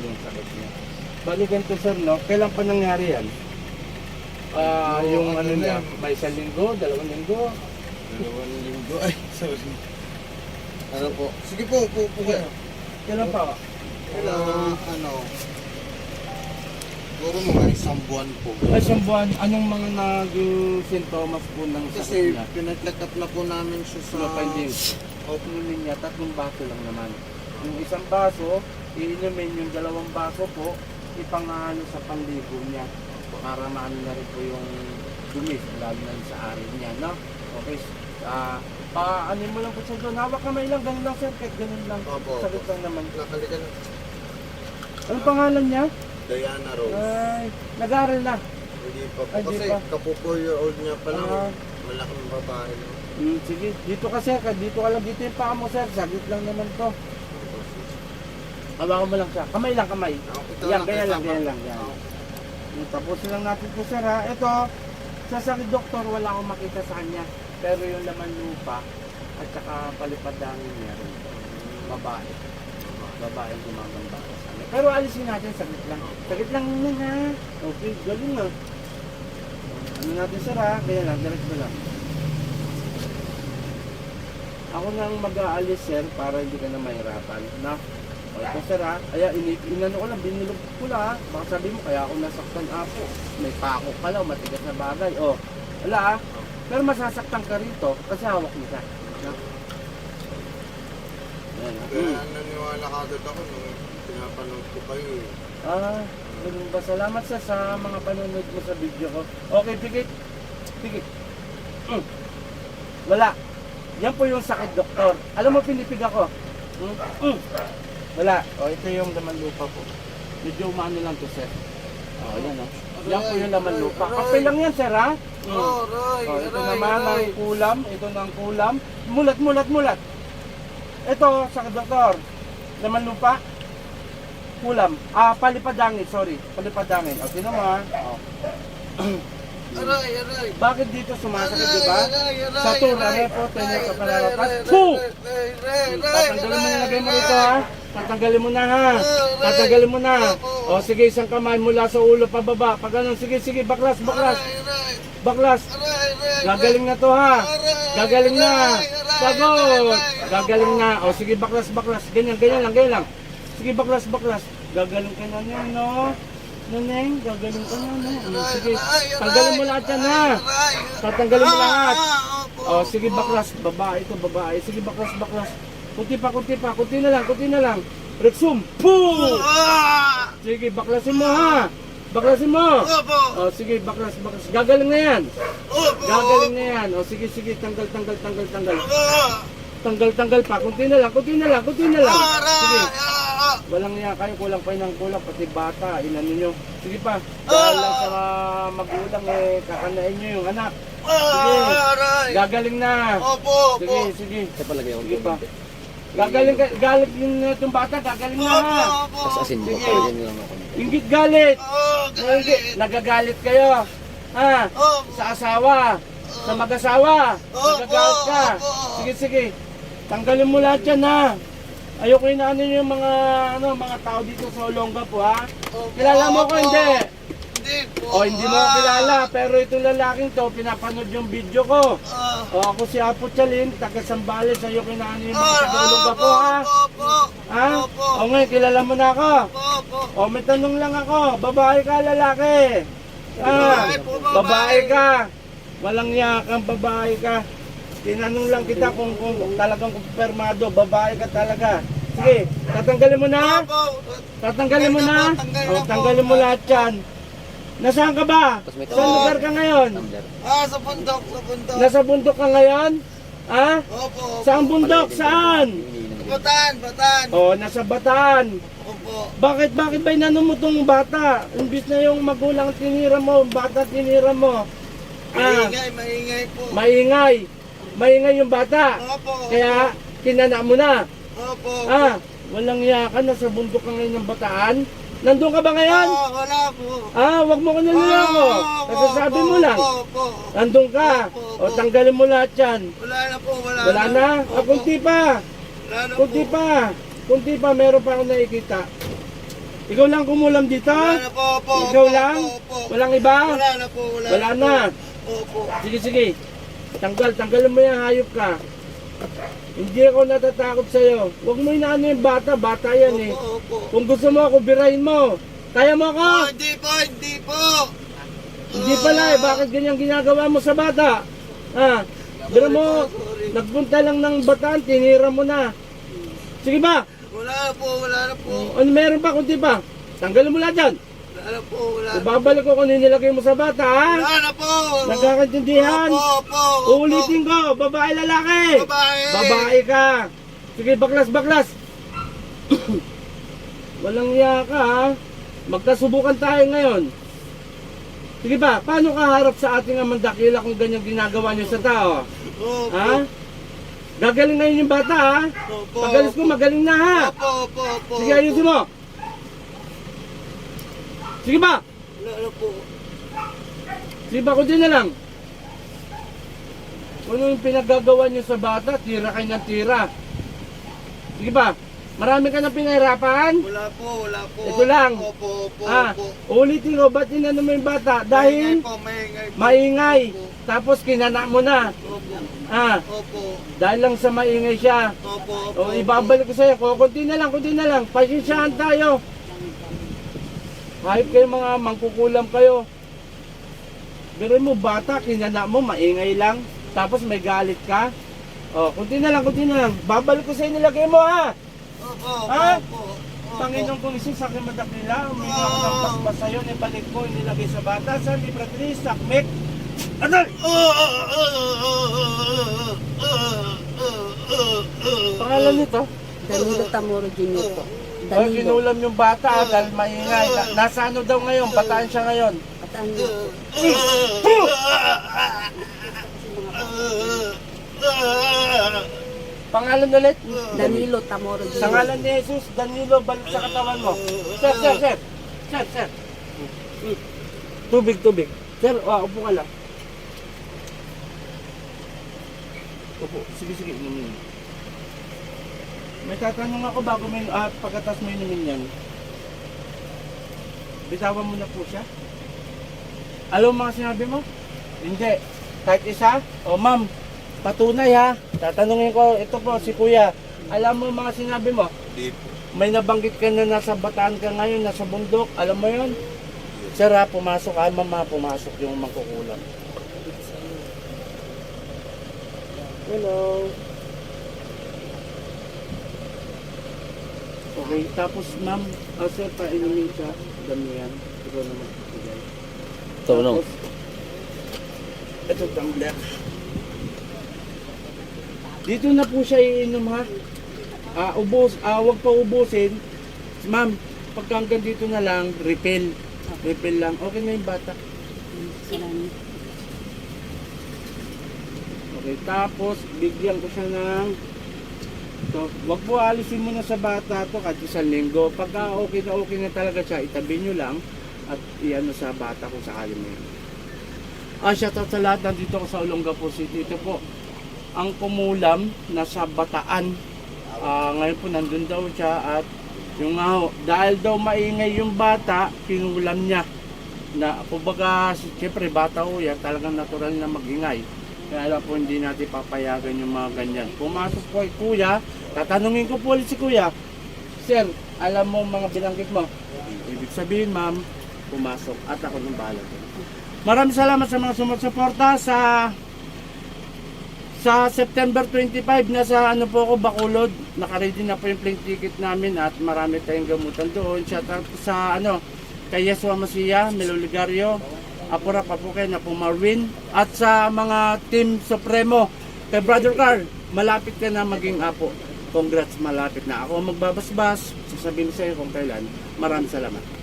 yung sakit niya. Bali ganito sir, no? Kailan pa nangyari yan? Ah, Oo, yung ano ano na niya, may isang linggo, dalawang linggo. Dalawang linggo. Ay, sorry. Ano po? Sige po, po, po kayo. Kailan pa? Kailangan, ano, siguro mga isang buwan po. Ay, isang buwan, anong mga naging sintomas po ng sakit Kasi niya? pinag-check up na po namin siya sa... Sa. Inumin niya, tatlong baso lang naman. Yung isang baso, iinumin yung dalawang baso po, ipangano sa panligo niya. Para maano na rin po yung dumi, lalo na sa arin niya, no? Okay, ah, pa ano mo lang po siya doon, hawak kamay lang, ganun lang sir, kahit ganun lang. Opo. Sakit lang naman. Nakalika na. Anong pangalan niya? Diana Rose. Ay, nag-aaral na. Hindi pa po. Ay, di Kasi pa. kapo 4 year old niya pa lang. Ah. Malaking babae. no? Hmm, sige, dito ka sir, dito ka lang, dito yung paa mo sir, saglit lang naman to. Hawakan mo lang siya, kamay lang, kamay. Ah, ito Yan, ganyan lang, ganyan lang, yan. Yung Tapusin lang natin po sir ha. Ito, sa sakit doktor, wala akong makita sa kanya. Pero yung laman lupa, at saka palipadangin niya rin. Babae. Babae ang gumagamba sa kanya. Pero alisin natin, saglit lang. Saglit lang muna ha. Okay, galing na. Ano natin sir ha, kaya lang, direct mo lang. Ako nang mag-aalis sir para hindi ka na mahirapan. Na, o ito sir ha, kaya inano ko lang, binulog ko lang ha. Baka sabi mo, kaya ako nasaktan apo. May pako ka lang, matigas na bagay. O, wala ha. Pero masasaktan ka rito kasi hawak mo siya. Na? Ayan ha. Kaya naniwala ka agad ako nung pinapanood ko kayo eh. Ah, ganun ba? Salamat sa sa mga panonood mo sa video ko. Okay, pigit. Pigit. Mm. Wala. Yan po yung sakit, doktor. Alam mo, pinipig ako. Mm. Mm. Wala. O, ito yung laman lupa po. Medyo umano lang to, sir. O, yan o. Yan po yung laman lupa. Kape lang yan, sir, ha? Mm. Oh, Roy, O, ito Roy, naman ang Roy. kulam. Ito na ang kulam. Mulat, mulat, mulat. Ito, sakit, doktor. Laman lupa. Kulam. Ah, palipadangin, sorry. Palipadangin. O, tinan mo, ha? O. Aray, aray. Bakit dito sumasakit, di ba? Aray, aray, Sa tour, aray, ano po, tenyo aray, sa aray, palalapas. aray, Fu! aray, aray, aray, Tatanggalin mo yung aray, lagay mo aray. rito, ha? Tatanggalin mo na, ha? Tatanggalin mo na. O, sige, isang kamay mula sa ulo pababa. Pag ganun, sige, sige, baklas, baklas. Baklas. Gagaling na to, ha? Gagaling na. Sagot. Gagaling na. O, sige, baklas, baklas. Ganyan, ganyan lang, ganyan lang. Sige, baklas, baklas. Gagaling ka na niyan, no? Naneng, gagaling ka na, no? O, Sige, tanggalin mo lahat yan, ha? Tatanggalin mo lahat. Oh, sige baklas, babae ito, babae. Sige baklas, baklas. Kunti pa, kunti pa, kunti na lang, kunti na lang. Rexum, poo! Sige, baklasin mo ha. Baklasin mo. Oh, sige, baklas, baklas. Gagaling na yan. Gagaling na yan. Oh, sige, sige, tanggal, tanggal, tanggal, tanggal. Tanggal, tanggal pa. Kunti na lang, kunti na lang, kunti na lang. Sige. Walang niya kayo, kulang pa ng kulang, pati bata, inano nyo. Sige pa, dahil lang sa magulang eh, kakanain nyo yung anak. Gagaling na. Opo, Sige, opo. sige. Sa palagay ako Sige pa. Gagaling galit yung itong bata, gagaling na ha. Tapos asin mo, Sige. nyo lang ako. Ingit galit. Oh, Ingit. Nagagalit kayo. Ha? Opo. Sa asawa. Sa mag-asawa. Opo, Nagagalit ka. opo. Sige, sige. Tanggalin mo lahat yan ha. Ayoko yung ano yung mga ano mga tao dito sa Olonga po ha. Opo, Kilala mo ko opo. hindi? Hindi po. O hindi mo ako kilala pero itong lalaking to pinapanood yung video ko. Ah. O ako si Apo Chalin, taga Sambales, yung ano yung mga Ah, sa Olonga po ha. Opo, Ha? Opo. O ngayon, kilala mo na ako. opo. O may tanong lang ako, babae ka, lalaki? Ah, Babae po, babae. babae ka. Walang yakang babae ka. Tinanong lang kita kung, kung talagang kumpirmado, babae ka talaga. Sige, tatanggalin mo na? Opo. Tatanggalin mo na? Tanggal na O, po. tanggalin mo lahat yan. Nasaan ka ba? Saan lugar ka ngayon? Ah, sa bundok, sa bundok. Nasa bundok ka ngayon? Ha? Opo. Saan bundok? Saan? ko, iniinom din. Batan, batan. O, nasa Bataan. Opo. Bakit, bakit ba inano mo tong bata? Imbis na yung magulang tinira mo, bata tinira mo. Ah, Maingay, maingay po. maingay. Maingay yung bata. Opo. Kaya, kinana mo na. Opo. Ah, walang iya ka, nasa bundok ka ngayon ng bataan. Nandun ka ba ngayon? Ah, wala po. Ah, wag mo ko niloloko. Ah, Nasasabi opo, mo lang. Opo. Nandun ka. Opo, O, opo. tanggalin mo lahat yan. Wala na po, wala, Wala na? Ah, Opo. kunti pa. Wala na Kunti po. pa. Kunti pa, meron pa ako nakikita. Ikaw lang kumulam dito? Wala na po, po. Ikaw po, lang? po, po. Walang iba? Wala na po, wala, Wala na. Opo. Sige, sige. Tanggal, tanggalin mo yung hayop ka. Hindi ako natatakot sa'yo. Huwag mo inaano yung bata, bata yan eh. Opo, opo. Kung gusto mo ako, birahin mo. Kaya mo ako? Oh, hindi po, hindi po. Hindi pala eh, bakit ganyan ginagawa mo sa bata? Ha? Bira mo, Sorry. nagpunta lang ng bataan, tinira mo na. Sige ba? Wala na po, wala na po. Ano meron pa, kundi pa? Tanggalin mo lahat yan. Na po, wala. Ibabalik ko kung ano nilagay mo sa bata, ha? Wala na po. Nagkakaintindihan? Opo, opo. opo. Uulitin ko, babae lalaki. Babae. Babae ka. Sige, baklas, baklas. Walang iya ka, ha? Magkasubukan tayo ngayon. Sige ba, paano ka harap sa ating amandakila kung ganyan ginagawa niyo sa tao? Opo. Ha? Gagaling ngayon yung bata, ha? Opo. Pagalis ko, magaling na, ha? Opo, opo, opo. Sige, ayusin mo. Sige ba? Wala na po. Sige ba, kundi na lang. Kung ano yung pinaggagawa niyo sa bata, tira kayo ng tira. Sige ba? Marami ka na pinahirapan? Wala po, wala po. Ito lang. Opo, opo, Ah, opo. ulitin ko, ba't inano mo yung bata? Maingay Dahil po, maingay po. maingay. Opo, Tapos kinana mo na. Opo, Ah, opo, dahil lang sa maingay siya. opo, opo. O, ibabalik ko sa'yo. Kunti na lang, kunti na lang. Pasensyahan tayo. Kahit kayo mga mangkukulam kayo. Pero mo, bata, kinana mo, maingay lang. Tapos may galit ka. O, kunti na lang, kunti na lang. Babalik ko sa'yo nilagay mo, ha? Opo, opo, Ha? opo, opo. Panginoong Komisyon sa aking madakila, uminga ako ng paspas sa'yo, nibalik ko, nilagay sa bata, sa Libratris, Sakmek. Ano? Pangalan nito? Danilo Tamoro Jr. po. Oh, Danilo. kinulam yung bata ah, dahil maingay. Na- Nasa ano daw ngayon? Bataan siya ngayon. Bataan niyo po. Pangalan ulit? Danilo Tamoro Jr. Sa ngalan ni Jesus, Danilo, balik sa katawan mo. Sir, sir, sir. Sir, sir. Mm. Tubig, tubig. Sir, ah, upo ka lang. Upo. Sige, sige. Inumin. May tatanong ako bago may, ah, pagkatas mo inumin yan. Bitawan mo na po siya. Alam mo mga sinabi mo? Hindi. Kahit isa? O ma'am, patunay ha. Tatanungin ko, ito po si kuya. Alam mo mga sinabi mo? Hindi po. May nabanggit ka na nasa bataan ka ngayon, nasa bundok. Alam mo yon? Sir ha, pumasok ha, mama, pumasok yung mangkukulam. Hello. Okay, tapos ma'am, uh, sir, painumin siya. Dami yan. Ikaw naman. Bigay. Tulong. Tapos, Ito tumbler. Dito na po siya iinom ha. Ah, ubos, ah, wag pa ubusin. Ma'am, pagka hanggang dito na lang, refill. Refill lang. Okay na yung bata. Salamat. Okay, tapos bigyan ko siya ng to, wag po alisin mo na sa bata to kahit isang linggo. Pagka okay na okay na talaga siya, itabi nyo lang at iano sa bata kung sakali mo yun. Ah, shout out sa lahat. Nandito ko sa Olongapo City. Ito po, ang kumulam nasa Bataan. Ah, ngayon po nandun daw siya at yung nga dahil daw maingay yung bata, kinulam niya. Na, kumbaga, siyempre bata ho yan, talagang natural na magingay. Kaya po hindi natin papayagan yung mga ganyan. Pumasok po kay kuya, tatanungin ko po ulit si kuya, Sir, alam mo mga binanggit mo? Ibig sabihin ma'am, pumasok at ako nung bahala. Maraming salamat sa mga sumusuporta sa sa September 25 nasa ano po ako Bacolod naka-ready na po yung plane ticket namin at marami tayong gamutan doon shout out sa ano kay Yesua Masia, Melo Ligario Apura Papuke na po Marwin at sa mga team Supremo kay Brother Carl malapit ka na maging apo. Congrats malapit na. Ako magbabasbas. Sasabihin sa iyo kung kailan. Maraming salamat